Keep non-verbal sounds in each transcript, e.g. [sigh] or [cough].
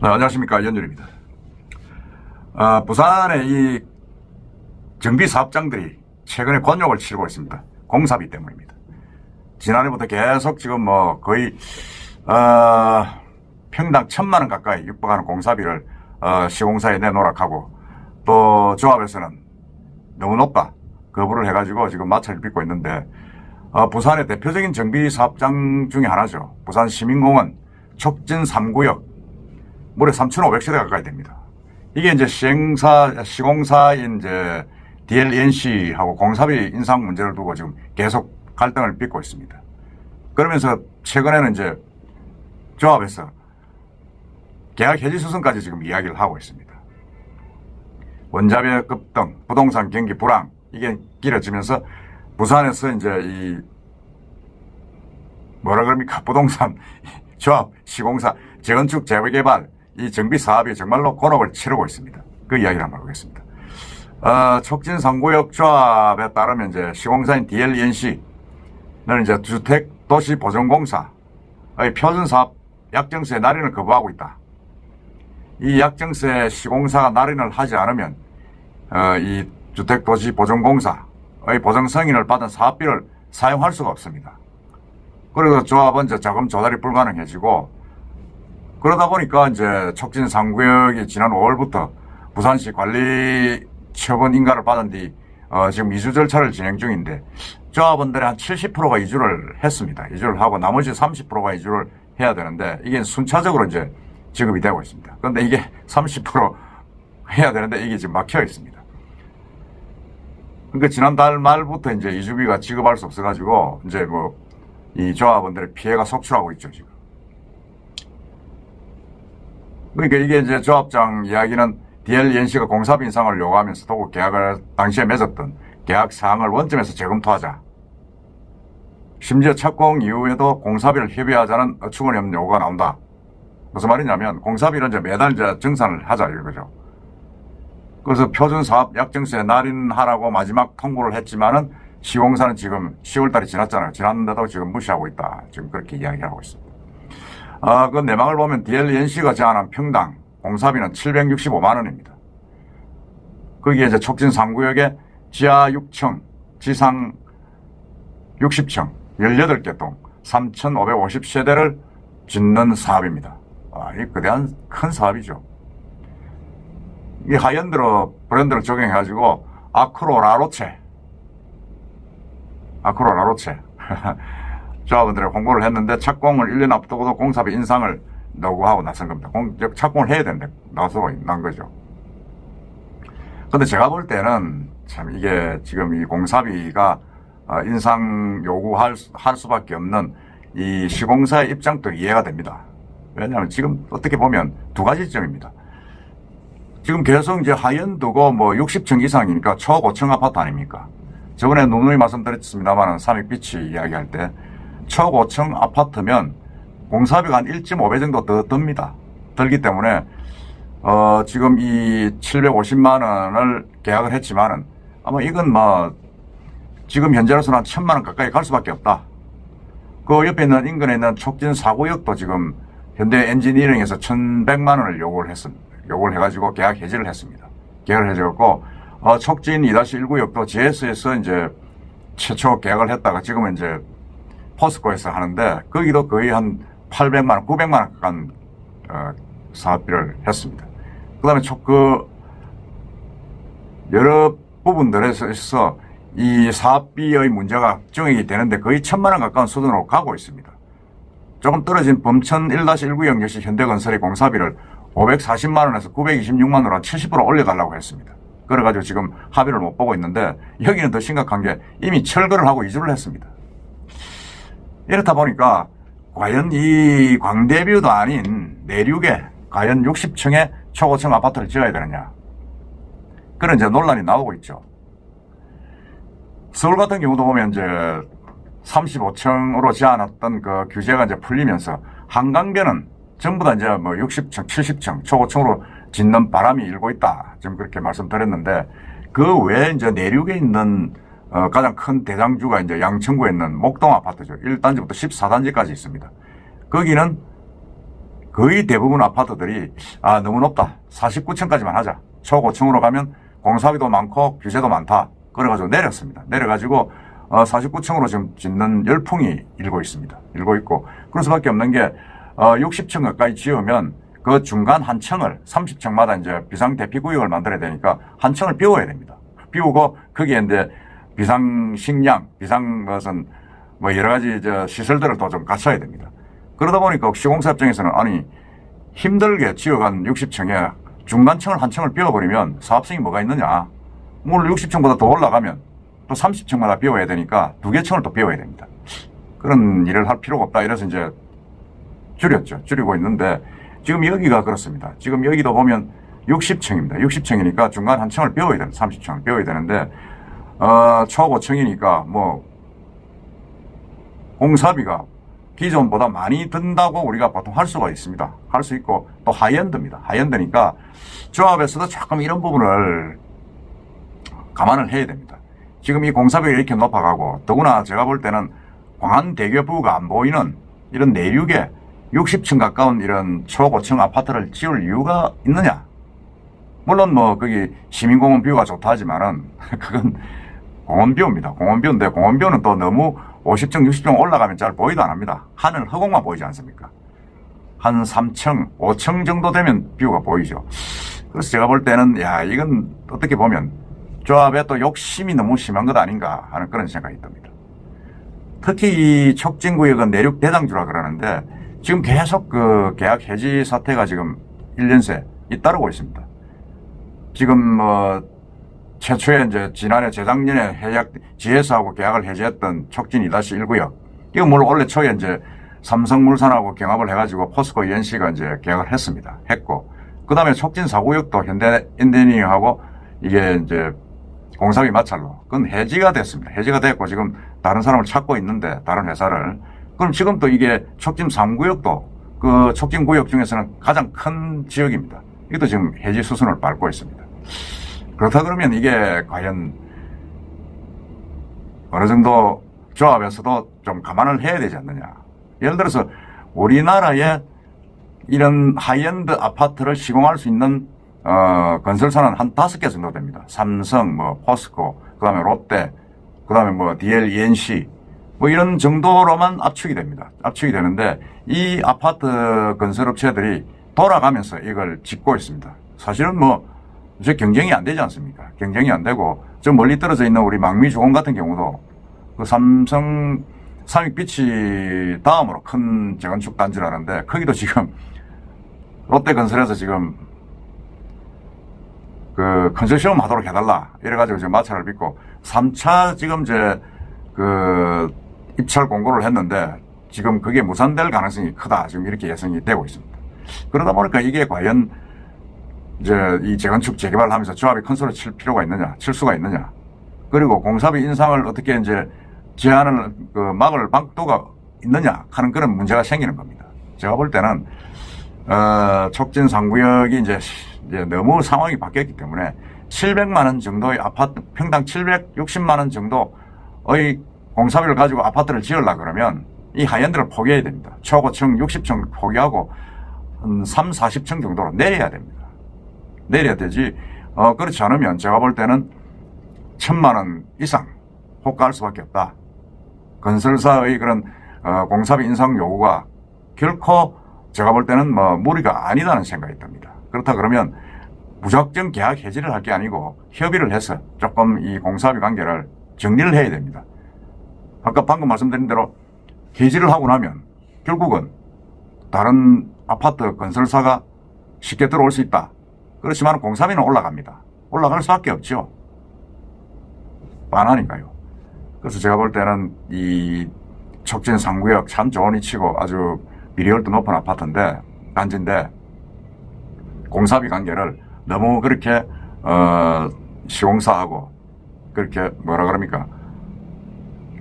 네, 안녕하십니까. 연준입니다. 아, 부산의 이 정비 사업장들이 최근에 권욕을 치르고 있습니다. 공사비 때문입니다. 지난해부터 계속 지금 뭐 거의, 어, 평당 천만 원 가까이 육박하는 공사비를 어, 시공사에 내놓으라고 또 조합에서는 너무 높다. 거부를 해가지고 지금 마찰을 빚고 있는데 어, 부산의 대표적인 정비 사업장 중에 하나죠. 부산 시민공원 촉진 3구역 무려 3,500세대 가까이 됩니다. 이게 이제 시행사, 시공사인 이제 DLNC하고 공사비 인상 문제를 두고 지금 계속 갈등을 빚고 있습니다. 그러면서 최근에는 이제 조합에서 계약 해지 수순까지 지금 이야기를 하고 있습니다. 원자재 급등, 부동산 경기 불황 이게 길어지면서 부산에서 이제 이 뭐라 그럽니까 부동산 [laughs] 조합, 시공사, 재건축, 재개발 이 정비 사업이 정말로 곤혹을 치르고 있습니다. 그 이야기를 한번 해보겠습니다. 어, 촉진 상구역 조합에 따르면 이제 시공사인 DLNC는 이제 주택 도시 보전공사의 표준 사업 약정세 날인을 거부하고 있다. 이 약정세 시공사가 날인을 하지 않으면 어, 이 주택 도시 보전공사의 보정 승인을 받은 사업비를 사용할 수가 없습니다. 그래서 조합은 이제 자금 조달이 불가능해지고 그러다 보니까 이제 촉진 상구역이 지난 5월부터 부산시 관리 처분 인가를 받은 뒤 어, 지금 이주 절차를 진행 중인데 조합원들의 한 70%가 이주를 했습니다. 이주를 하고 나머지 30%가 이주를 해야 되는데 이게 순차적으로 이제 지급이 되고 있습니다. 그런데 이게 30% 해야 되는데 이게 지금 막혀 있습니다. 그러니까 지난달 말부터 이제 이주비가 지급할 수 없어가지고 이제 뭐 이 조합원들의 피해가 속출하고 있죠 지금. 그러니까 이게 이제 조합장 이야기는 DLNC가 공사비 인상을 요구하면서 도구 계약을 당시에 맺었던 계약 사항을 원점에서 재검토하자. 심지어 착공 이후에도 공사비를 협의하자는 어처구니 없는 요구가 나온다. 무슨 말이냐면 공사비는 이제 매달 이제 정산을 하자 이거죠. 그래서 표준 사업 약정세 날인하라고 마지막 통보를 했지만은 시공사는 지금 10월 달이 지났잖아요. 지났는데도 지금 무시하고 있다. 지금 그렇게 이야기하고 있습니다. 아, 그 내막을 보면 DLNC가 제안한 평당 공사비는 765만 원입니다. 거기에 이제 촉진 3구역에 지하 6층, 지상 60층, 18개 동, 3,550세대를 짓는 사업입니다. 아, 이 거대한 큰 사업이죠. 이 하이엔드로 브랜드를 적용해가지고 아크로 라로체, 아크로 라로체 [laughs] 조합원들의 홍보를 했는데 착공을 1년 앞두고도 공사비 인상을 요구하고 나선 겁니다. 공, 착공을 해야 되는데 나서고 난 거죠. 근데 제가 볼 때는 참 이게 지금 이 공사비가 어, 인상 요구할 수- 할 수밖에 없는 이 시공사의 입장도 이해가 됩니다. 왜냐하면 지금 어떻게 보면 두 가지 점입니다. 지금 계속 이제 하이엔드고 뭐 60층 이상이니까 초고층 아파트 아닙니까? 저번에 누누이 말씀드렸습니다만 삼익비치 이야기할 때 초고층 아파트면 공사비가 한 1.5배 정도 더 듭니다. 들기 때문에 어 지금 이 750만 원을 계약을 했지만은 아마 이건 뭐 지금 현재로서는 한 천만 원 가까이 갈 수밖에 없다. 그 옆에 있는 인근에 있는 촉진 사구역도 지금 현대 엔지니어링에서 1,100만 원을 요구를 했습니다. 요구를 해가지고 계약 해지를 했습니다. 계약을 해줬고 어, 촉진 2-1구역도 GS에서 이제 최초 계약을 했다가 지금은 이제 포스코에서 하는데 거기도 거의 한 800만 원, 900만 원 가까운 어, 사업비를 했습니다. 그다음에 촉- 그 여러 부분들에서 이 사업비의 문제가 정액이 되는데 거의 천만 원 가까운 수준으로 가고 있습니다. 조금 떨어진 범천 1-1구역 역시 현대건설의 공사비를 540만 원에서 926만 원으로 한 70% 올려달라고 했습니다. 그래가지고 지금 합의를 못 보고 있는데 여기는 더 심각한 게 이미 철거를 하고 이주를 했습니다. 이렇다 보니까 과연 이 광대뷰도 아닌 내륙에 과연 60층의 초고층 아파트를 지어야 되느냐. 그런 이제 논란이 나오고 있죠. 서울 같은 경우도 보면 이제 35층으로 제한했던 그 규제가 이제 풀리면서 한강변은 전부 다 이제 뭐 60층, 70층, 초고층으로 짓는 바람이 일고 있다. 지금 그렇게 말씀드렸는데 그 외에 이제 내륙에 있는 어, 가장 큰 대장주가 이제 양천구에 있는 목동 아파트죠. 1단지부터 14단지까지 있습니다. 거기는 거의 대부분 아파트들이 아 너무 높다. 49층까지만 하자. 초고층으로 가면 공사비도 많고 규제도 많다. 그래가지고 내렸습니다. 내려가지고 어 49층으로 지금 짓는 열풍이 일고 있습니다. 일고 있고. 그럴 수밖에 없는 게 어 60층 가까이 지으면 그 중간 한 층을 30층마다 이제 비상 대피 구역을 만들어야 되니까 한 층을 비워야 됩니다. 비우고 거기에 이제 비상 식량 비상 무슨 뭐 여러 가지 저 시설들을 또 좀 갖춰야 됩니다. 그러다 보니까 시공사 입장에서는 아니 힘들게 지어간 60층에 중간층을 한 층을 비워버리면 사업성이 뭐가 있느냐. 물론 60층보다 더 올라가면 또 30층마다 비워야 되니까 두 개 층을 또 비워야 됩니다. 그런 일을 할 필요가 없다. 이래서 이제 줄였죠. 줄이고 있는데 지금 여기가 그렇습니다. 지금 여기도 보면 60층입니다. 60층이니까 중간 한 층을 비워야 되는 30층을 비워야 되는데 어, 초고층이니까 뭐 공사비가 기존보다 많이 든다고 우리가 보통 할 수가 있습니다. 할 수 있고 또 하이엔드입니다. 하이엔드니까 조합에서도 조금 이런 부분을 감안을 해야 됩니다. 지금 이 공사비가 이렇게 높아가고 더구나 제가 볼 때는 광안대교부가 안 보이는 이런 내륙에 60층 가까운 이런 초고층 아파트를 지을 이유가 있느냐? 물론 뭐 거기 시민공원 뷰가 좋다 하지만은 [laughs] 그건 공원뷰입니다. 공원뷰인데 공원뷰는 또 너무 50층, 60층 올라가면 잘 보이도 안 합니다. 하늘 허공만 보이지 않습니까? 한 3층, 5층 정도 되면 뷰가 보이죠. 그래서 제가 볼 때는 야 이건 어떻게 보면 조합에 또 욕심이 너무 심한 것 아닌가 하는 그런 생각이 듭니다. 특히 이 촉진구역은 내륙 대장주라 그러는데 지금 계속 그 계약 해지 사태가 지금 1년새 잇따르고 있습니다. 지금 뭐 최초에 이제 지난해 재작년에 해약 GS하고 계약을 해지했던 촉진 2-1구역 이거 물론 원래 초에 이제 삼성물산하고 경합을 해가지고 포스코 ENC가 이제 계약을 했습니다. 했고 그 다음에 촉진 4구역도 현대 엔지니어하고 이게 이제 공사비 마찰로 그건 해지가 됐습니다. 해지가 됐고 지금 다른 사람을 찾고 있는데 다른 회사를 그럼 지금 또 이게 촉진 3구역도 그 촉진 구역 중에서는 가장 큰 지역입니다. 이것도 지금 해지 수순을 밟고 있습니다. 그렇다 그러면 이게 과연 어느 정도 조합에서도 좀 감안을 해야 되지 않느냐. 예를 들어서 우리나라에 이런 하이엔드 아파트를 시공할 수 있는 어, 건설사는 한 다섯 개 정도 됩니다. 삼성, 뭐 포스코, 그다음에 롯데, 그다음에 뭐 DL, ENC 뭐 이런 정도로만 압축이 됩니다. 압축이 되는데 이 아파트 건설업체들이 돌아가면서 이걸 짓고 있습니다. 사실은 뭐 이제 경쟁이 안 되지 않습니까? 경쟁이 안 되고 저 멀리 떨어져 있는 우리 망미주공 같은 경우도 그 삼성 삼익빛이 다음으로 큰 재건축 단지라는데 거기도 지금 [laughs] 롯데건설에서 지금 그 컨소시엄 하도록 해달라 이래가지고 지금 마찰을 빚고 3차 지금 이제 그 입찰 공고를 했는데 지금 그게 무산될 가능성이 크다 지금 이렇게 예상이 되고 있습니다. 그러다 보니까 이게 과연 이제 이 재건축 재개발을 하면서 조합이 큰 소리 칠 필요가 있느냐, 칠 수가 있느냐. 그리고 공사비 인상을 어떻게 이제 제한을 그 막을 방도가 있느냐 하는 그런 문제가 생기는 겁니다. 제가 볼 때는 어, 촉진 3구역이 이제, 이제 너무 상황이 바뀌었기 때문에 700만 원 정도의 아파트 평당 760만 원 정도의 공사비를 가지고 아파트를 지으려 그러면 이 하이엔드를 포기해야 됩니다. 초고층 60층 포기하고 한 3, 40층 정도로 내려야 됩니다. 내려야 되지. 어, 그렇지 않으면 제가 볼 때는 천만 원 이상 호가할 수밖에 없다. 건설사의 그런 어, 공사비 인상 요구가 결코 제가 볼 때는 뭐 무리가 아니다는 생각이 듭니다. 그렇다 그러면 무작정 계약 해지를 할 게 아니고 협의를 해서 조금 이 공사비 관계를 정리를 해야 됩니다. 아까 방금 말씀드린 대로 해지를 하고 나면 결국은 다른 아파트 건설사가 쉽게 들어올 수 있다. 그렇지만 공사비는 올라갑니다. 올라갈 수밖에 없죠. 빤하니까요. 그래서 제가 볼 때는 이 촉진 3구역 참 좋은 위치고 아주 미리얼도 높은 아파트인데 단지인데 공사비 관계를 너무 그렇게 어 시공사하고 그렇게 뭐라 그럽니까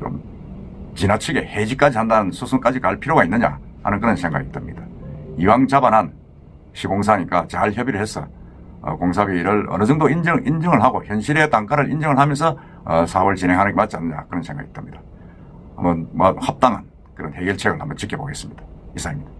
좀 지나치게 해지까지 한다는 수순까지 갈 필요가 있느냐 하는 그런 생각이 듭니다. 이왕 잡아난 시공사니까 잘 협의를 해서 어, 공사비를 어느 정도 인정, 인정을 하고 현실의 단가를 인정을 하면서 어, 사업을 진행하는 게 맞지 않느냐 그런 생각이 듭니다. 한번 뭐 합당한 그런 해결책을 한번 지켜보겠습니다. 이상입니다.